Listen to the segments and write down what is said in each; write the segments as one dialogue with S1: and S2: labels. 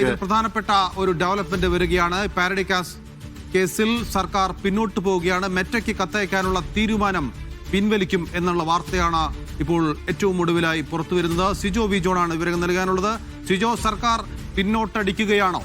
S1: ഇതിൽ പ്രധാനപ്പെട്ട ഒരു ഡെവലപ്മെന്റ് വരികയാണ്. പാരഡിക്കാസ് കേസിൽ സർക്കാർ പിന്നോട്ട് പോവുകയാണ്. മെറ്റയ്ക്ക് കത്തയക്കാനുള്ള തീരുമാനം പിൻവലിക്കും എന്നുള്ള വാർത്തയാണ് ഇപ്പോൾ ഏറ്റവും ഒടുവിലായി പുറത്തു വരുന്നത് സിജോ വി ജോണാണ് വിവരങ്ങൾ നൽകാനുള്ളത്. സിജോ സർക്കാർ പിന്നോട്ടടിക്കുകയാണോ?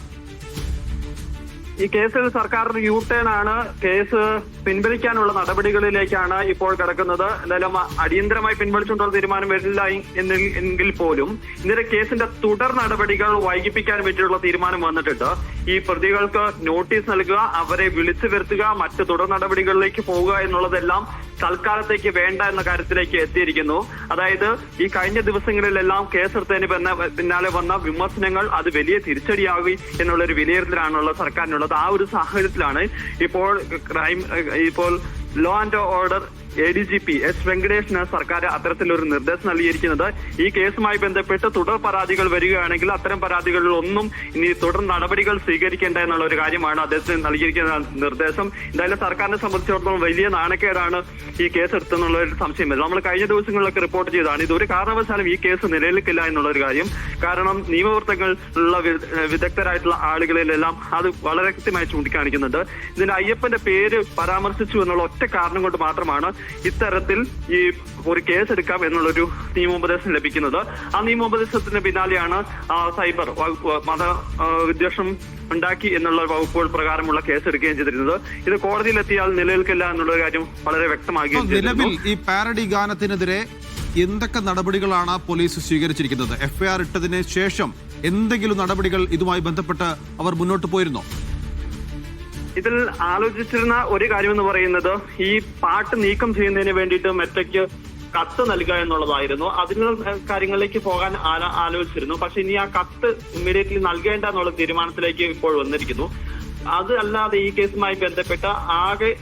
S2: ഈ കേസിൽ സർക്കാരിന് യു ടേൺ ആണ് കേസ് പിൻവലിക്കാനുള്ള നടപടികളിലേക്കാണ് ഇപ്പോൾ കിടക്കുന്നത്. എന്തായാലും അടിയന്തരമായി പിൻവലിച്ചുകൊണ്ടുള്ള തീരുമാനം വരില്ല എന്നിൽ എങ്കിൽ പോലും. ഇന്നലെ കേസിന്റെ തുടർ നടപടികൾ വൈകിപ്പിക്കാൻ വേണ്ടിയുള്ള തീരുമാനം വന്നിട്ടുണ്ട്. ഈ പ്രതികൾക്ക് നോട്ടീസ് നൽകുക അവരെ വിളിച്ചു വരുത്തുക മറ്റ് തുടർ നടപടികളിലേക്ക് പോവുക എന്നുള്ളതെല്ലാം തൽക്കാലത്തേക്ക് വേണ്ട എന്ന കാര്യത്തിലേക്ക് എത്തിയിരിക്കുന്നു. അതായത് ഈ കഴിഞ്ഞ ദിവസങ്ങളിലെല്ലാം കേസെടുത്തതിന് പിന്ന- പിന്നാലെ വന്ന വിമർശനങ്ങൾ അത് വലിയ തിരിച്ചടിയാകും എന്നുള്ളൊരു വിലയിരുത്തലാണുള്ള സർക്കാരിനുള്ളത്. ആ ഒരു സാഹചര്യത്തിലാണ് ഇപ്പോൾ ക്രൈം ഇപ്പോൾ law and order A D G P S വെങ്കടേഷിന് സർക്കാർ അത്തരത്തിലൊരു നിർദ്ദേശം നൽകിയിരിക്കുന്നത്. ഈ കേസുമായി ബന്ധപ്പെട്ട് തുടർ പരാതികൾ വരികയാണെങ്കിൽ അത്തരം പരാതികളിൽ ഒന്നും ഇനി തുടർ നടപടികൾ സ്വീകരിക്കേണ്ട എന്നുള്ള ഒരു കാര്യമാണ് അദ്ദേഹത്തിന് നൽകിയിരിക്കുന്ന നിർദ്ദേശം. എന്തായാലും സർക്കാരിനെ സംബന്ധിച്ചിടത്തോളം വലിയ നാണക്കേടാണ് ഈ കേസ് എടുത്തെന്നുള്ള ഒരു സംശയം നമ്മൾ കഴിഞ്ഞ ദിവസങ്ങളിലൊക്കെ റിപ്പോർട്ട് ചെയ്തതാണ്. ഇതൊരു കാരണവശാലും ഈ കേസ് നിലനിൽക്കില്ല എന്നുള്ള ഒരു കാര്യം. കാരണം നിയമവൃത്തങ്ങൾ ഉള്ള വിദഗ്ധരായിട്ടുള്ള ആളുകളിലെല്ലാം അത് വളരെ കൃത്യമായി ചൂണ്ടിക്കാണിക്കുന്നുണ്ട്. ഇതിന്റെ അയ്യപ്പന്റെ പേര് പരാമർശിച്ചു എന്നുള്ള ഒറ്റ കാരണം കൊണ്ട് മാത്രമാണ് ഇത്തരത്തിൽ ഈ ഒരു കേസ് എടുക്കാം എന്നുള്ളൊരു നിയമോപദേശം ലഭിക്കുന്നത്. ആ നിയമോപദേശത്തിന് പിന്നാലെയാണ് ആ, സൈബർ വകുപ്പ് മത വിദ്വേഷം ഉണ്ടാക്കി എന്നുള്ള വകുപ്പുകൾ പ്രകാരമുള്ള കേസ് എടുക്കുകയും ചെയ്തിരുന്നത്. ഇത് കോടതിയിലെത്തിയാൽ നിലനിൽക്കില്ല എന്നുള്ള കാര്യം വളരെ വ്യക്തമാകുകയും
S1: നിലവിൽ ഈ പാരഡി ഗാനത്തിനെതിരെ എന്തൊക്കെ നടപടികളാണ് പോലീസ് സ്വീകരിച്ചിരിക്കുന്നത്? എഫ്ഐആർ ഇട്ടതിന് ശേഷം എന്തെങ്കിലും നടപടികൾ ഇതുമായി ബന്ധപ്പെട്ട് അവർ മുന്നോട്ട് പോയിരുന്നോ?
S2: ഇതിൽ ആലോചിച്ചിരുന്ന ഒരു കാര്യം എന്ന് പറയുന്നത് ഈ പാട്ട് നീക്കം ചെയ്യുന്നതിന് വേണ്ടിയിട്ട് മെറ്റയ്ക്ക് കത്ത് നൽകുക എന്നുള്ളതായിരുന്നു. അതിനുള്ള കാര്യങ്ങളിലേക്ക് പോകാൻ ആല- ആലോചിച്ചിരുന്നു. പക്ഷെ ഇനി ആ കത്ത് ഇമ്മീഡിയറ്റ്ലി നൽകേണ്ട എന്നുള്ള തീരുമാനത്തിലേക്ക് ഇപ്പോൾ വന്നിരിക്കുന്നു. അത് അല്ലാതെ ഈ കേസുമായി ബന്ധപ്പെട്ട ആകെ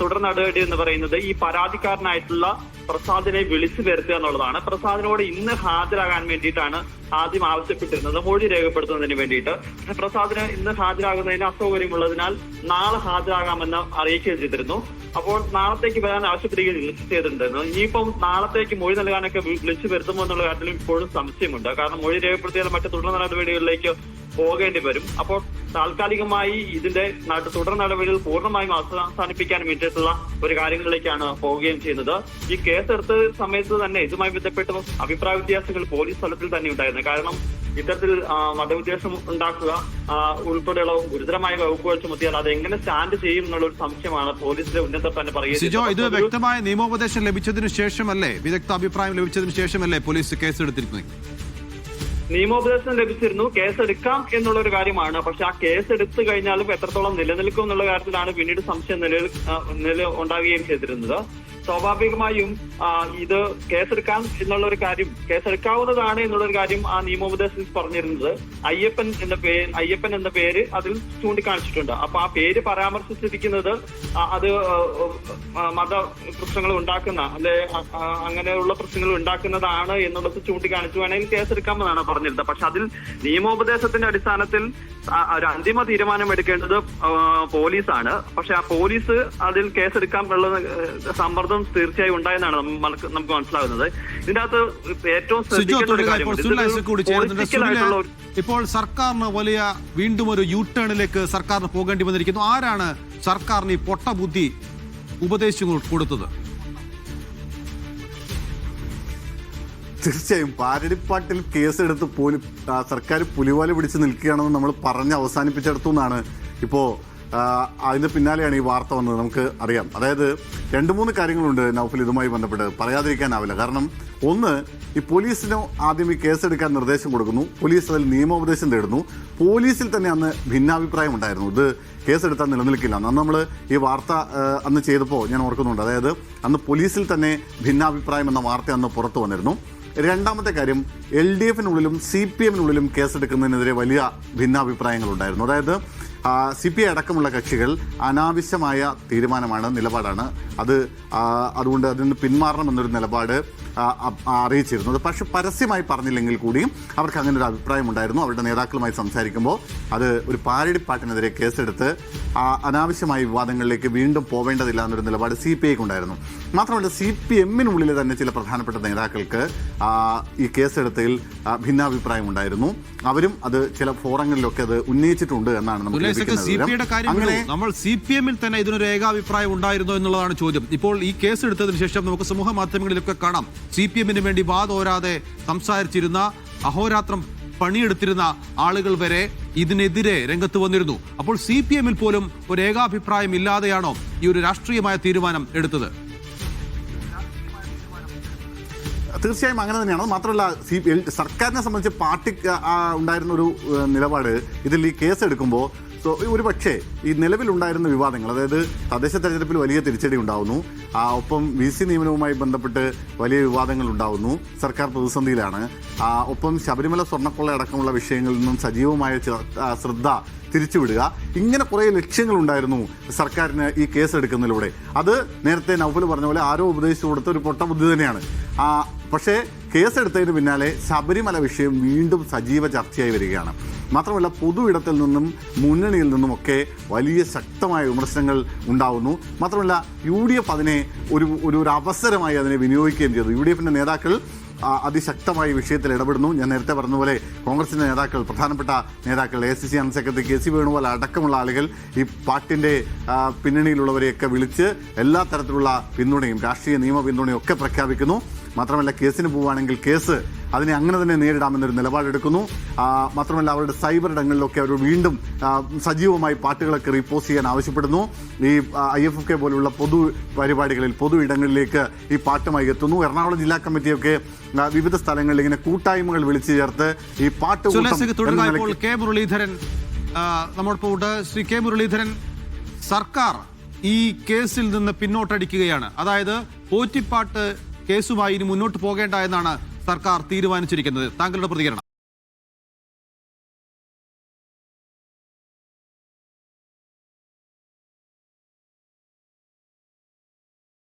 S2: തുടർ നടപടി എന്ന് പറയുന്നത് ഈ പരാതിക്കാരനായിട്ടുള്ള പ്രസാദിനെ വിളിച്ചു വരുത്തുക എന്നുള്ളതാണ്. പ്രസാദിനോട് ഇന്ന് ഹാജരാകാൻ വേണ്ടിയിട്ടാണ് ആദ്യം ആവശ്യപ്പെട്ടിരുന്നത്. മൊഴി രേഖപ്പെടുത്തുന്നതിന് വേണ്ടിയിട്ട്. പക്ഷെ പ്രസാദിന് ഇന്ന് ഹാജരാകുന്നതിന് അസൗകര്യമുള്ളതിനാൽ നാളെ ഹാജരാകാമെന്ന് അറിയിക്കുകയും ചെയ്തിരുന്നു. അപ്പോൾ നാളത്തേക്ക് വരാൻ ആവശ്യപ്പെടുകയും ചെയ്തിട്ടുണ്ടായിരുന്നു. ഇനിയിപ്പം നാളത്തേക്ക് മൊഴി നൽകാനൊക്കെ വിളിച്ചു വരുത്തുമോ എന്നുള്ള കാര്യത്തിലും ഇപ്പോഴും സംശയമുണ്ട്. കാരണം മൊഴി രേഖപ്പെടുത്തിയാൽ മറ്റു തുടർ നടപടികളിലേക്ക് പോകേണ്ടി വരും. അപ്പോൾ താൽക്കാലികമായി ഇതിന്റെ തുടർ നടപടികൾ പൂർണമായും അവസാനിപ്പിക്കാൻ വേണ്ടിയിട്ടുള്ള ഒരു കാര്യങ്ങളിലേക്കാണ് പോവുകയും ചെയ്യുന്നത്. ഈ കേസെടുത്ത സമയത്ത് തന്നെ ഇതുമായി ബന്ധപ്പെട്ട അഭിപ്രായ വ്യത്യാസങ്ങൾ പോലീസ് തലത്തിൽ തന്നെ ഉണ്ടായിരുന്നു. കാരണം ഇത്തരത്തിൽ മതവിദ്വേഷം ഉണ്ടാക്കുക ഉൾപ്പെടെയുള്ള ഗുരുതരമായ വകുപ്പുകൾ ചുമത്തിയാൽ അത് എങ്ങനെ സ്റ്റാൻഡ് ചെയ്യും എന്നുള്ള ഒരു സംശയമാണ് പോലീസിന്റെ ഉന്നതർ തന്നെ പറയുന്നത്
S1: സിജോ ഇത് വ്യക്തമായ നിയമോപദേശം ലഭിച്ചതിന് ശേഷമല്ലേ വിദഗ്ധ അഭിപ്രായം ലഭിച്ചതിന് ശേഷമല്ലേ പോലീസ് കേസെടുത്തിരിക്കുന്നത്
S2: നിയമോപദേശം ലഭിച്ചിരുന്നു. കേസെടുക്കാം എന്നുള്ള ഒരു കാര്യമാണ്. പക്ഷെ ആ കേസ് എടുത്തു കഴിഞ്ഞാലും എത്രത്തോളം നിലനിൽക്കും എന്നുള്ള കാര്യത്തിലാണ് പിന്നീട് സംശയം നില നില ഉണ്ടാവുകയും ചെയ്തിരുന്നത്. സ്വാഭാവികമായും ഇത് കേസെടുക്കാം എന്നുള്ള ഒരു കാര്യം കേസെടുക്കാവുന്നതാണ് എന്നുള്ള ഒരു കാര്യം ആ നിയമോപദേശത്തിൽ പറഞ്ഞിരുന്നത്. അയ്യപ്പൻ എന്ന പേര് അയ്യപ്പൻ എന്ന പേര് അതിൽ ചൂണ്ടിക്കാണിച്ചിട്ടുണ്ട്. അപ്പൊ ആ പേര് പരാമർശിച്ചിരിക്കുന്നത് അത് മത പ്രശ്നങ്ങൾ ഉണ്ടാക്കുന്ന അല്ലെ അങ്ങനെയുള്ള പ്രശ്നങ്ങൾ ഉണ്ടാക്കുന്നതാണ് എന്നുള്ളത് ചൂണ്ടിക്കാണിച്ചു വേണമെങ്കിൽ കേസെടുക്കാമെന്നാണ് പറഞ്ഞിരുന്നത്. പക്ഷെ അതിൽ നിയമോപദേശത്തിന്റെ അടിസ്ഥാനത്തിൽ ഒരു അന്തിമ തീരുമാനം എടുക്കേണ്ടത് പോലീസാണ്. പക്ഷെ ആ പോലീസ് അതിൽ കേസെടുക്കാൻ ഉള്ള ഏഹ്, സമ്മർദ്ദം തീർച്ചയായും ഉണ്ടായെന്നാണ് നമുക്ക് മനസ്സിലാകുന്നത്. ഇതിന്റെ അകത്ത് ഏറ്റവും ശ്രദ്ധിക്കേണ്ട ഒരു
S1: ഇപ്പോൾ
S2: കാര്യമുണ്ട്.
S1: സർക്കാരിന് വലിയ വീണ്ടും ഒരു യൂ ടേണിലേക്ക് സർക്കാരിന് പോകേണ്ടി വന്നിരിക്കുന്നു. ആരാണ് സർക്കാരിന് ഈ പൊട്ട ബുദ്ധി ഉപദേശിച്ചു കൊടുത്തത്?
S3: തീർച്ചയായും പാരടിപ്പാട്ടിൽ കേസെടുത്ത് പോലും സർക്കാർ പുലിവാല പിടിച്ച് നിൽക്കുകയാണെന്ന് നമ്മൾ പറഞ്ഞ് അവസാനിപ്പിച്ചെടുത്തു എന്നാണ് ഇപ്പോൾ അതിന്റെ പിന്നാലെയാണ് ഈ വാർത്ത വന്നത്. നമുക്ക് അറിയാം. അതായത് രണ്ട് മൂന്ന് കാര്യങ്ങളുണ്ട് നൗഫൽ ഇതുമായി ബന്ധപ്പെട്ട് പറയാതിരിക്കാനാവില്ല. കാരണം ഒന്ന് ഈ പോലീസിനോ ആദ്യം ഈ കേസെടുക്കാൻ നിർദ്ദേശം കൊടുക്കുന്നു. പോലീസ് അതിൽ നിയമോപദേശം തേടുന്നു. പോലീസിൽ തന്നെ അന്ന് ഭിന്നാഭിപ്രായം ഉണ്ടായിരുന്നു. ഇത് കേസെടുത്താൽ നിലനിൽക്കില്ല. അന്ന് നമ്മൾ ഈ വാർത്ത അന്ന് ചെയ്തപ്പോൾ ഞാൻ ഓർക്കുന്നുണ്ട്. അതായത് അന്ന് പോലീസിൽ തന്നെ ഭിന്നാഭിപ്രായം എന്ന വാർത്ത അന്ന് പുറത്തു വന്നിരുന്നു. രണ്ടാമത്തെ കാര്യം എൽ ഡി എഫിനുള്ളിലും സി പി എമ്മിനുള്ളിലും കേസെടുക്കുന്നതിനെതിരെ വലിയ ഭിന്നാഭിപ്രായങ്ങളുണ്ടായിരുന്നു. അതായത് സി പി ഐ അടക്കമുള്ള കക്ഷികൾ അനാവശ്യമായ തീരുമാനമാണ് നിലപാടാണ്. അത് അതുകൊണ്ട് അതിൽ നിന്ന് പിന്മാറണമെന്നൊരു നിലപാട് അറിയിച്ചിരുന്നത്. പക്ഷെ പരസ്യമായി പറഞ്ഞില്ലെങ്കിൽ കൂടിയും അവർക്ക് അങ്ങനെ ഒരു അഭിപ്രായം ഉണ്ടായിരുന്നു അവരുടെ നേതാക്കളുമായി സംസാരിക്കുമ്പോൾ അത് ഒരു പാരടിപ്പാട്ടിനെതിരെ കേസെടുത്ത് ആ അനാവശ്യമായ വിവാദങ്ങളിലേക്ക് വീണ്ടും പോവേണ്ടതില്ല എന്നൊരു നിലപാട് സി പി ഐക്ക് ഉണ്ടായിരുന്നു മാത്രമല്ല സി പി എമ്മിനുള്ളിലെ തന്നെ ചില പ്രധാനപ്പെട്ട നേതാക്കൾക്ക് ഈ കേസെടുത്തതിൽ ആ, ഭിന്നാഭിപ്രായം ഉണ്ടായിരുന്നു അവരും അത് ചില ഫോറങ്ങളിലൊക്കെ അത് ഉന്നയിച്ചിട്ടുണ്ട് എന്നാണ് നമുക്ക് അങ്ങനെ
S1: നമ്മൾ സി പി എമ്മിൽ തന്നെ ഇതിനൊരു ഏകാഭിപ്രായം ഉണ്ടായിരുന്നു എന്നുള്ളതാണ് ചോദ്യം. ഇപ്പോൾ ഈ കേസ് എടുത്തതിന് ശേഷം നമുക്ക് സമൂഹ മാധ്യമങ്ങളിലൊക്കെ കാണാം. സി പി എമ്മിന് വേണ്ടി വാതോരാതെ സംസാരിച്ചിരുന്ന അഹോരാത്രം പണിയെടുത്തിരുന്ന ആളുകൾ വരെ ഇതിനെതിരെ രംഗത്ത് വന്നിരുന്നു. അപ്പോൾ സി പി എമ്മിൽ പോലും ഒരു ഏകാഭിപ്രായം ഇല്ലാതെയാണോ ഈ ഒരു രാഷ്ട്രീയമായ തീരുമാനം എടുത്തത്?
S3: തീർച്ചയായും അങ്ങനെ തന്നെയാണ്. മാത്രമല്ല സി സർക്കാരിനെ സംബന്ധിച്ച് പാർട്ടി ഉണ്ടായിരുന്ന ഒരു നിലപാട് ഇതിൽ ഈ കേസ് എടുക്കുമ്പോൾ സോ ഒരു പക്ഷേ ഈ നിലവിലുണ്ടായിരുന്ന വിവാദങ്ങൾ അതായത് തദ്ദേശ തെരഞ്ഞെടുപ്പിൽ വലിയ തിരിച്ചടി ഉണ്ടാവുന്നു. ആ, ഒപ്പം വി സി നിയമനവുമായി ബന്ധപ്പെട്ട് വലിയ വിവാദങ്ങൾ ഉണ്ടാവുന്നു. സർക്കാർ പ്രതിസന്ധിയിലാണ്. ഒപ്പം ശബരിമല സ്വർണക്കൊള്ള അടക്കമുള്ള വിഷയങ്ങളിൽ നിന്നും സജീവമായ ശ്രദ്ധ തിരിച്ചുവിടുക. ഇങ്ങനെ കുറേ ലക്ഷ്യങ്ങളുണ്ടായിരുന്നു സർക്കാരിന് ഈ കേസ് എടുക്കുന്നതിലൂടെ അത് നേരത്തെ നൗഫൽ പറഞ്ഞ പോലെ ആരോ ഉപദേശിച്ചു കൊടുത്ത ഒരു പൊട്ട ബുദ്ധി തന്നെയാണ് പക്ഷേ കേസെടുത്തതിന് പിന്നാലെ ശബരിമല വിഷയം വീണ്ടും സജീവ ചർച്ചയായി വരികയാണ്. മാത്രമല്ല പൊതു ഇടത്തിൽ നിന്നും മുന്നണിയിൽ നിന്നുമൊക്കെ വലിയ ശക്തമായ വിമർശനങ്ങൾ ഉണ്ടാവുന്നു. മാത്രമല്ല യു ഡി എഫ് അതിനെ ഒരു ഒരു അവസരമായി അതിനെ വിനിയോഗിക്കുകയും ചെയ്തു. യു ഡി എഫിന്റെ നേതാക്കൾ അതിശക്തമായ വിഷയത്തിൽ ഇടപെടുന്നു. ഞാൻ നേരത്തെ പറഞ്ഞതുപോലെ കോൺഗ്രസിന്റെ നേതാക്കൾ പ്രധാനപ്പെട്ട നേതാക്കൾ A C C general secretary K C Venugopal അടക്കമുള്ള ആളുകൾ ഈ പാട്ടിന്റെ പിന്നണിയിലുള്ളവരെയൊക്കെ വിളിച്ച് എല്ലാ തരത്തിലുള്ള പിന്തുണയും രാഷ്ട്രീയ നിയമ പിന്തുണയും ഒക്കെ പ്രഖ്യാപിക്കുന്നു. മാത്രമല്ല കേസിന് പോവുകയാണെങ്കിൽ കേസ് അതിനെ അങ്ങനെ തന്നെ നേരിടാമെന്നൊരു നിലപാടെടുക്കുന്നു. മാത്രമല്ല അവരുടെ സൈബർ ഇടങ്ങളിലൊക്കെ അവർ വീണ്ടും സജീവമായി പാട്ടുകളൊക്കെ റീപോസ്റ്റ് ചെയ്യാൻ ആവശ്യപ്പെടുന്നു. ഈ ഐ എഫ് കെ പോലുള്ള പൊതു പരിപാടികളിൽ പൊതു ഇടങ്ങളിലേക്ക് ഈ പാട്ടുമായി എത്തുന്നു. എറണാകുളം ജില്ലാ കമ്മിറ്റിയൊക്കെ വിവിധ സ്ഥലങ്ങളിൽ ഇങ്ങനെ കൂട്ടായ്മകൾ വിളിച്ചു ചേർത്ത് ഈ പാട്ട്
S1: കെ മുരളീധരൻ നമ്മോടൊപ്പം ഉണ്ട് ശ്രീ കെ മുരളീധരൻ സർക്കാർ ഈ കേസിൽ നിന്ന് പിന്നോട്ടടിക്കുകയാണ്. അതായത് പോറ്റിപ്പാട്ട് കേസുമായി ഇനി മുന്നോട്ട് പോകേണ്ട എന്നാണ് സർക്കാർ തീരുമാനിച്ചിരിക്കുന്നത്. താങ്കളുടെ പ്രതികരണം.